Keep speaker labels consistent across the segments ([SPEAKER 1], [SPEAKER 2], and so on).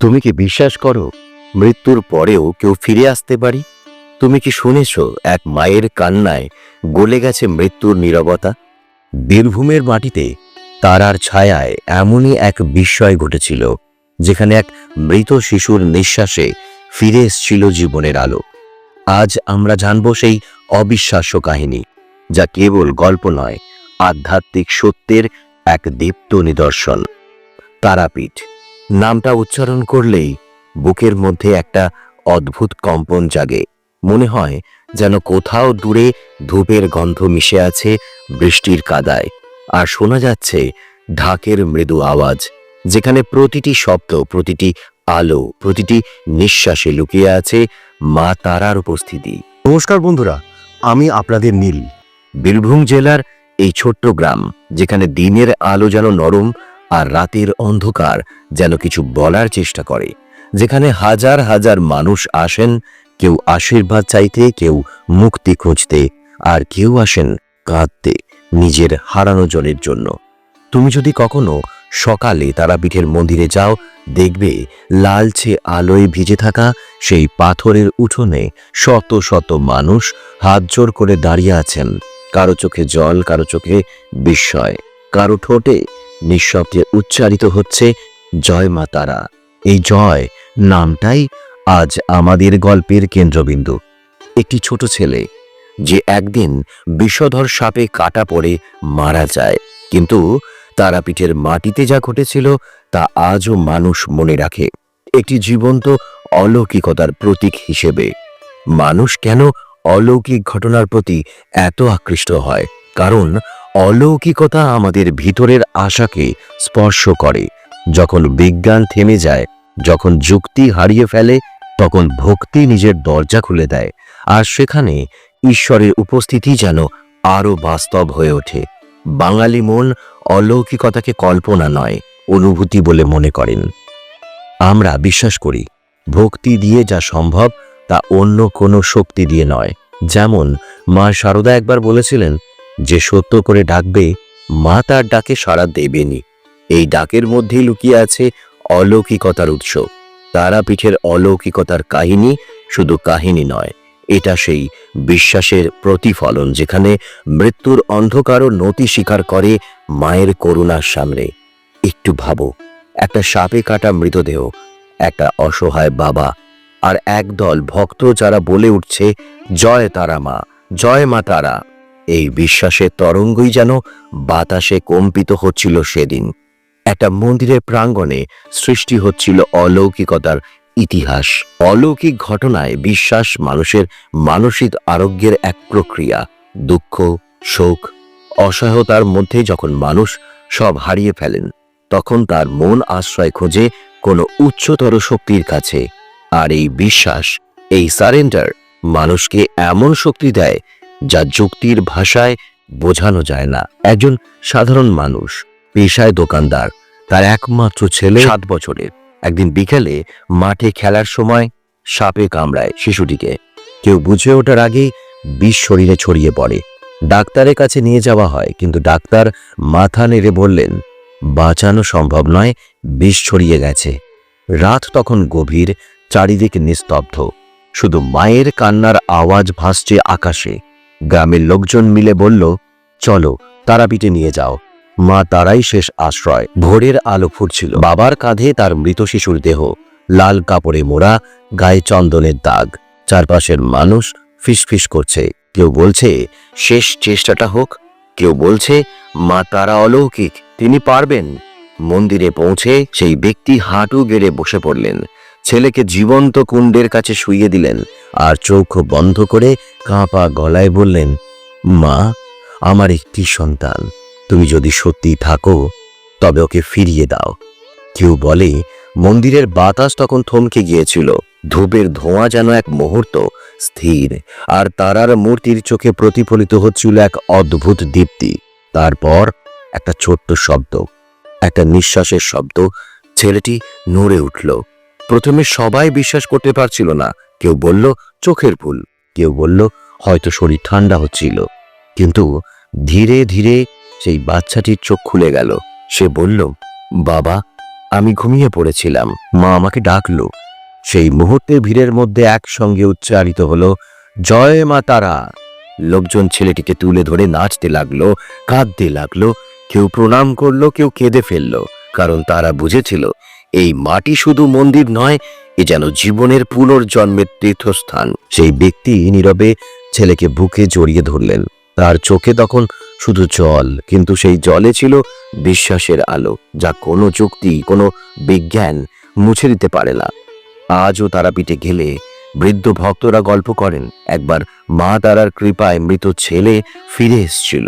[SPEAKER 1] তুমি কি বিশ্বাস করো, মৃত্যুর পরেও কেউ ফিরে আসতে পারি? তুমি কি শুনেছ, এক মায়ের কান্নায় গলে গেছে মৃত্যুর নীরবতা? বীরভূমের মাটিতে তারার ছায়ায় এমনই এক বিস্ময় ঘটেছিল, যেখানে এক মৃত শিশুর নিঃশ্বাসে ফিরে এসছিল জীবনের আলো। আজ আমরা জানব সেই অবিশ্বাস্য কাহিনী, যা কেবল গল্প নয়, আধ্যাত্মিক সত্যের এক দীপ্ত নিদর্শন। তারাপীঠ। নামটা উচ্চারণ করলেই বুকের মধ্যে একটা অদ্ভুত কম্পন জাগে। মনে হয় যেন কোথাও দূরে ধূপের গন্ধ মিশে আছে বৃষ্টির কাদায়। আর শোনা যাচ্ছে ঢাকের মৃদু আওয়াজ যেখানে প্রতিটি শব্দ প্রতিটি আলো প্রতিটি নিঃশ্বাসে লুকিয়ে আছে মা তারার উপস্থিতি।
[SPEAKER 2] নমস্কার বন্ধুরা আমি আপনাদের নীল।
[SPEAKER 1] বীরভূম জেলার এই ছোট্ট গ্রাম যেখানে দিনের আলো যেন নরম আর রাতের অন্ধকার যেন কিছু বলার চেষ্টা করে, যেখানে হাজার হাজার মানুষ আসেন, কেউ আশীর্বাদ চাইতে, কেউ মুক্তি খুঁজতে, আর কেউ আসেন কাঁদতে নিজের হারানো জনের জন্য। তুমি যদি কখনো সকালে তারাপীঠের মন্দিরে যাও, দেখবে লালচে আলোয় ভিজে থাকা সেই পাথরের উঠোনে শত শত মানুষ হাত জোর করে দাঁড়িয়ে আছেন। কারও চোখে জল, কারও চোখে বিস্ময়, কারও ঠোঁটে নিঃশব্দে উচ্চারিত হচ্ছে, জয় মা তারা। এই জয় নামটাই আজ আমাদের গল্পের কেন্দ্রবিন্দু। একটি ছোট ছেলে, যে একদিন বিষধর সাপে কাটা পড়ে মারা যায়, কিন্তু তারাপীঠের মাটিতে যা ঘটেছিল তা আজও মানুষ মনে রাখে। একটি জীবন্ত অলৌকিকতার প্রতীক হিসেবে। মানুষ কেন অলৌকিক ঘটনার প্রতি এত আকৃষ্ট হয়? কারণ অলৌকিকতা আমাদের ভিতরের আশাকে স্পর্শ করে। যখন বিজ্ঞান থেমে যায়, যখন যুক্তি হারিয়ে ফেলে, তখন ভক্তি নিজের দরজা খুলে দেয়। আর সেখানে ঈশ্বরের উপস্থিতি যেন আরও বাস্তব হয়ে ওঠে। বাঙালি মন অলৌকিকতাকে কল্পনা নয়, অনুভূতি বলে মনে করেন। আমরা বিশ্বাস করি, ভক্তি দিয়ে যা সম্ভব তা অন্য কোনো শক্তি দিয়ে নয়। যেমন মা শারদা একবার বলেছিলেন যে সত্য করে ডাকবে, মা তার ডাকে সাড়া দেবেনি এই ডাকের মধ্যেই লুকিয়ে আছে অলৌকিকতার উৎস। তারাপীঠের অলৌকিকতার কাহিনী শুধু কাহিনী নয়, এটা সেই বিশ্বাসের প্রতিফলন যেখানে মৃত্যুর অন্ধকারও নতি স্বীকার করে মায়ের করুণার সামনে। একটু ভাবো, একটা সাপে কাটা মৃতদেহ, একটা অসহায় বাবা আর একদল ভক্ত যারা বলে উঠছে, জয় তারা মা, জয় মা তারা। এই বিশ্বাসের তরঙ্গই যেন বাতাসে কম্পিত হচ্ছিল সেদিন। একটা মন্দিরের প্রাঙ্গণে সৃষ্টি হচ্ছিল অলৌকিকতার ইতিহাস। অলৌকিক ঘটনায় বিশ্বাস মানুষের মানসিক আরোগ্যের এক প্রক্রিয়া। দুঃখ, শোক, অসহায়তার মধ্যে যখন মানুষ সব হারিয়ে ফেলেন, তখন তার মন আশ্রয় খোঁজে কোনো উচ্চতর শক্তির কাছে। আর এই বিশ্বাস, এই সারেন্ডার মানুষকে এমন শক্তি দেয় যা যুক্তির ভাষায় বোঝানো যায় না। একজন সাধারণ মানুষ, পেশায় দোকানদার, তার একমাত্র ছেলে সাত বছরের। একদিন বিকেলে মাঠে খেলার সময় সাপে কামড়ায় শিশুটিকে। কেউ বুঝে ওঠার আগেই বিষ শরীরে ছড়িয়ে পড়ে। ডাক্তারের কাছে নিয়ে যাওয়া হয়, কিন্তু ডাক্তার মাথা নেড়ে বললেন, বাঁচানো সম্ভব নয়, বিষ ছড়িয়ে গেছে। রাত তখন গভীর, চারিদিকে নিস্তব্ধ। শুধু মায়ের কান্নার আওয়াজ ভাসছে আকাশে। গ্রামের লোকজন মিলে বলল, চলো, তারাপীঠে নিয়ে যাও। মা তারাই শেষ আশ্রয়। ভোরের আলো ফুটছিল। বাবার কাঁধে তার মৃত শিশুর দেহ, লাল কাপড়ে মোড়া, গায়ে চন্দনের দাগ। চারপাশের মানুষ ফিসফিস করছে। কেউ বলছে, শেষ চেষ্টাটা হোক। কেউ বলছে, মা, তারা অলৌকিক। তিনি পারবেন। মন্দিরে পৌঁছে সেই ব্যক্তি হাঁটু গেড়ে বসে পড়লেন। ছেলেকে জীবন্ত কুণ্ডের কাছে শুইয়ে দিলেন। আর চোখ বন্ধ করে কাঁপা গলায় বললেন, মা, আমার একটি সন্তান। তুমি যদি সত্যি থাকো, তবে ওকে ফিরিয়ে দাও। কেউ বলে, মন্দিরের বাতাস তখন থমকে গিয়েছিল। ধূপের ধোঁয়া যেন এক মুহূর্ত স্থির, আর তারার মূর্তির চোখে প্রতিফলিত হচ্ছিল এক অদ্ভুত দীপ্তি। তারপর একটা ছোট্ট শব্দ, একটা নিঃশ্বাসের শব্দ, ছেলেটি নড়ে উঠল। প্রথমে সবাই বিশ্বাস করতে পারছিল না কেউ বলল, চোখের ভুল। কেউ বলল, হয়তো শরীর ঠান্ডা হচ্ছিল। কিন্তু ধীরে ধীরে সেই বাচ্চাটির চোখ খুলে গেল। সে বলল, বাবা, আমি ঘুমিয়ে পড়েছিলাম। মা আমাকে ডাকলো। সেই মুহূর্তে ভিড়ের মধ্যে একসঙ্গে উচ্চারিত হলো, জয় মা তারা। লোকজন ছেলেটিকে তুলে ধরে নাচতে লাগল, কাঁদতে লাগল, কেউ প্রণাম করল, কেউ কেঁদে ফেলল, কারণ তারা বুঝেছিল এই মাটি শুধু মন্দির নয়, এ যেন জীবনের পুনর্জন্মের তীর্থস্থান। সেই ব্যক্তি নীরবে ছেলেকে বুকে জড়িয়ে ধরলেন। তার চোখে তখন শুধু জল, কিন্তু সেই জলে ছিল বিশ্বাসের আলো, যা কোনো যুক্তি, কোনো বিজ্ঞান মুছে দিতে পারে না। আজও তারাপীঠে গেলে বৃদ্ধ ভক্তরা গল্প করেন, একবার মা তারার কৃপায় মৃত ছেলে ফিরে এসেছিল।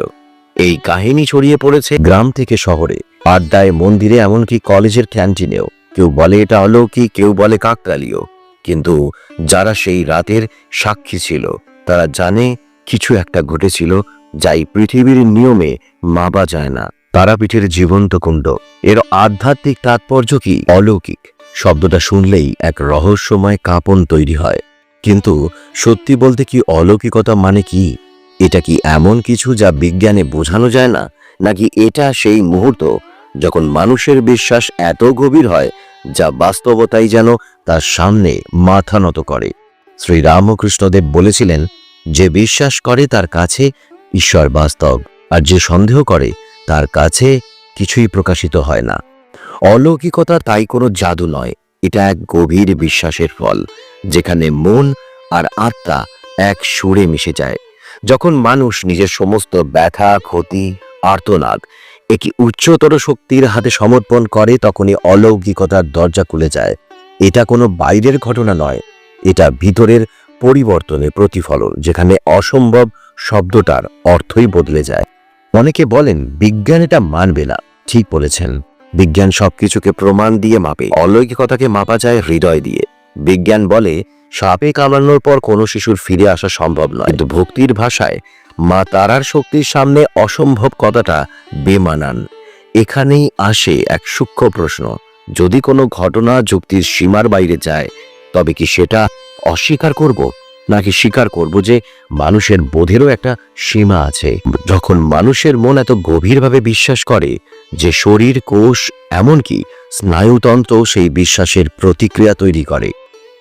[SPEAKER 1] এই কাহিনী ছড়িয়ে পড়েছে গ্রাম থেকে শহরে। আড্ডায় মন্দিরে এমনকি কলেজের ক্যান্টিনেও। কেউ বলে এটা অলৌকিক, কেউ বলে কাকতালীয়। কিন্তু যারা সেই রাতের সাক্ষী ছিল, তারা জানে কিছু একটা ঘটেছিল যাই পৃথিবীর নিয়মে মাপা যায় না। তারাপীঠের জীবন্ত কুণ্ড, এর আধ্যাত্মিক তাৎপর্য কি? অলৌকিক, শব্দটা শুনলেই এক রহস্যময় কাঁপন তৈরি হয়। কিন্তু সত্যি বলতে কি অলৌকিকতা মানে কি? এটা কি এমন কিছু যা বিজ্ঞানে বোঝানো যায় না? নাকি এটা সেই মুহূর্ত যখন মানুষের বিশ্বাস এত গভীর হয়, যা বাস্তবতাই যেন তার সামনে মাথা নত করে। শ্রী রামকৃষ্ণদেব বলেছিলেন, যে বিশ্বাস করে তার কাছে, ঈশ্বর বাস্তব, আর যে সন্দেহ করে, তার কাছে কিছুই প্রকাশিত হয় না। অলৌকিকতা তাই কোনো জাদু নয়, এটা এক গভীর বিশ্বাসের ফল, যেখানে মন আর আত্মা এক সুরে মিশে যায়। যখন মানুষ নিজের সমস্ত ব্যথা, ক্ষতি, আর্তনাদ একটি উচ্চতর শক্তির হাতে সমর্পণ করে তখনই অলৌকিকতার দরজা খুলে যায়। এটা কোনো বাইরের ঘটনা নয়। এটা ভিতরের পরিবর্তনের প্রতিফলন, যেখানে অসম্ভব শব্দটার অর্থই বদলে যায়। অনেকে বলেন, বিজ্ঞান এটা মানবে না। ঠিক বলেছেন। বিজ্ঞান সবকিছুকে প্রমাণ দিয়ে মাপে। অলৌকিকতাকে মাপা যায় হৃদয় দিয়ে। বিজ্ঞান বলে, সাপে কামড়ানোর পর কোনো শিশুর ফিরে আসা সম্ভব নয়। কিন্তু ভক্তির ভাষায় মা তারার শক্তির সামনে অসম্ভব কথাটা বেমানান। এখানেই আসে এক সূক্ষ্ম প্রশ্ন, যদি কোনো ঘটনা যুক্তির সীমার বাইরে যায়, তবে কি সেটা অস্বীকার করব? নাকি স্বীকার করব যে মানুষের বোধেরও একটা সীমা আছে? যখন মানুষের মন এত গভীরভাবে বিশ্বাস করে যে শরীর, কোষ, এমনকি স্নায়ুতন্ত্র সেই বিশ্বাসের প্রতিক্রিয়া তৈরি করে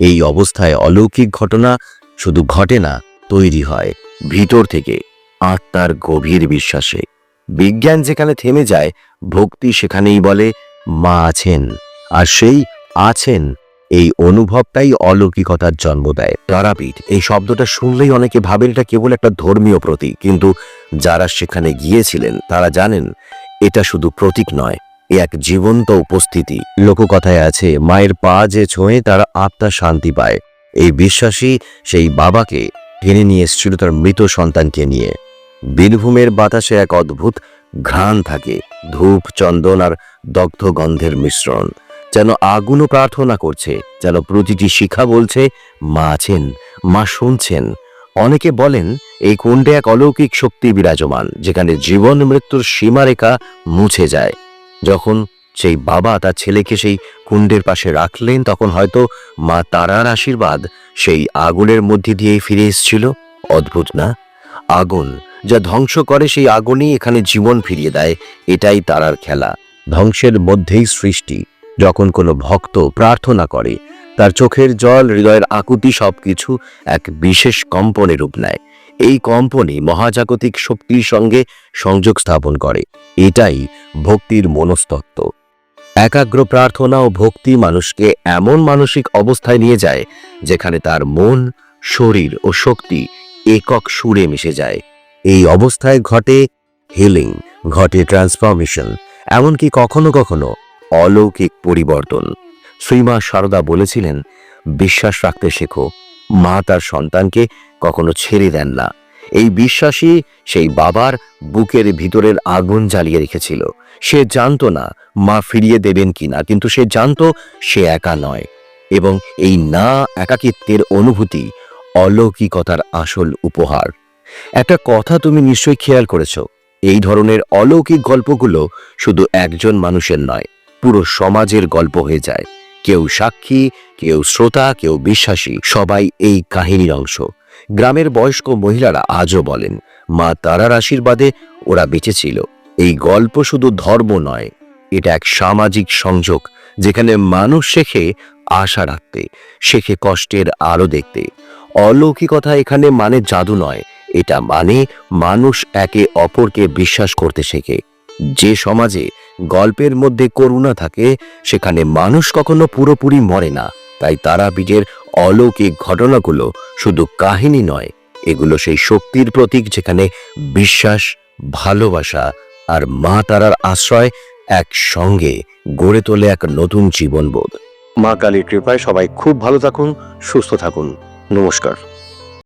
[SPEAKER 1] এই অবস্থায় অলৌকিক ঘটনা শুধু ঘটে না, তৈরি হয় ভিতর থেকে, আত্মার গভীর বিশ্বাসে। বিজ্ঞান যেখানে থেমে যায়, ভক্তি সেখানেই বলে, মা আছেন। আর সেই আছেন এই অনুভবটাই অলৌকিকতার জন্ম দেয়। তারাপীঠ, এই শব্দটা শুনলেই অনেকে ভাবেন এটা কেবল একটা ধর্মীয় প্রতীক, কিন্তু যারা সেখানে গিয়েছিলেন, তারা জানেন এটা শুধু প্রতীক নয় এক জীবন্ত উপস্থিতি। লোককথায় আছে, মায়ের পা যে ছোঁয়ে তার আত্মা শান্তি পায়। এই বিশ্বাসী সেই বাবাকে টেনে নিয়ে এসেছিল তার মৃত সন্তানকে নিয়ে। বীরভূমের বাতাসে এক অদ্ভুত ঘ্রাণ থাকে, ধূপ, চন্দন আর দগ্ধ গন্ধের মিশ্রণ। যেন আগুনও প্রার্থনা করছে, যেন প্রতিটি শিখা বলছে, মা আছেন, মা শুনছেন। অনেকে বলেন, এই কুণ্ডে এক অলৌকিক শক্তি বিরাজমান, যেখানে জীবন মৃত্যুর সীমারেখা মুছে যায়। যখন সেই বাবা তার ছেলেকে সেই কুণ্ডের পাশে রাখলেন, তখন হয়তো মা তারার আশীর্বাদ সেই আগুনের মধ্যে দিয়েই ফিরে এসেছিল। অদ্ভুত না? আগুন, যা ধ্বংস করে সেই আগুনই এখানে জীবন ফিরিয়ে দেয়, এটাই তারার খেলা। ধ্বংসের মধ্যেই সৃষ্টি, যখন কোনো ভক্ত প্রার্থনা করে, তার চোখের জল, হৃদয়ের আকুতি সবকিছু এক বিশেষ কম্পনে রূপ নেয়। এই কম্পনই মহাজাগতিক শক্তির সঙ্গে সংযোগ স্থাপন করে। এটাই ভক্তির মনস্তত্ত্ব। একাগ্র প্রার্থনা ও ভক্তি মানুষকে এমন মানসিক অবস্থায় নিয়ে যায়, যেখানে তার মন, শরীর ও শক্তি একক সুরে মিশে যায়। এই অবস্থায় ঘটে হিলিং ঘটে ট্রান্সফরমেশন এমনকি কখনো কখনো অলৌকিক পরিবর্তন। শ্রীমা সারদা বলেছিলেন, বিশ্বাস রাখতে শেখো। মা তার সন্তানকে কখনো ছেড়ে দেন না। এই বিশ্বাসই সেই বাবার বুকের ভিতরের আগুন জ্বালিয়ে রেখেছিল। সে জানতো না মা ফিরিয়ে দেবেন কিনা, কিন্তু সে জানতো সে একা নয় এবং এই না একাকিত্বের অনুভূতি অলৌকিকতার আসল উপহার। একটা কথা তুমি নিশ্চয়ই খেয়াল করেছ, এই ধরনের অলৌকিক গল্পগুলো শুধু একজন মানুষের নয়, পুরো সমাজের গল্প হয়ে যায়। কেউ সাক্ষী, কেউ শ্রোতা, কেউ বিশ্বাসী, সবাই এই কাহিনীর অংশ। গ্রামের বয়স্ক মহিলারা আজও বলেন, মা তারার আশীর্বাদে ওরা বেঁচেছিল এই গল্প শুধু ধর্ম নয়, এটা এক সামাজিক সংযোগ, যেখানে মানুষ শেখে আশা রাখতে, শেখে কষ্টের আলো দেখতে। অলৌকিকতা এখানে মানে জাদু নয়, এটা মানে মানুষ একে অপরকে বিশ্বাস করতে শেখে। যে সমাজে গল্পের মধ্যে করুণা থাকে, সেখানে মানুষ কখনো পুরোপুরি মরে না। তাই তারাপীঠের অলৌকিক ঘটনাগুলো শুধু কাহিনী নয়, এগুলো সেই শক্তির প্রতীক যেখানে বিশ্বাস, ভালোবাসা আর মা তারার আশ্রয় একসঙ্গে গড়ে তোলে এক নতুন জীবনবোধ।
[SPEAKER 2] মা কালীর কৃপায় সবাই খুব ভালো থাকুন, সুস্থ থাকুন। নমস্কার।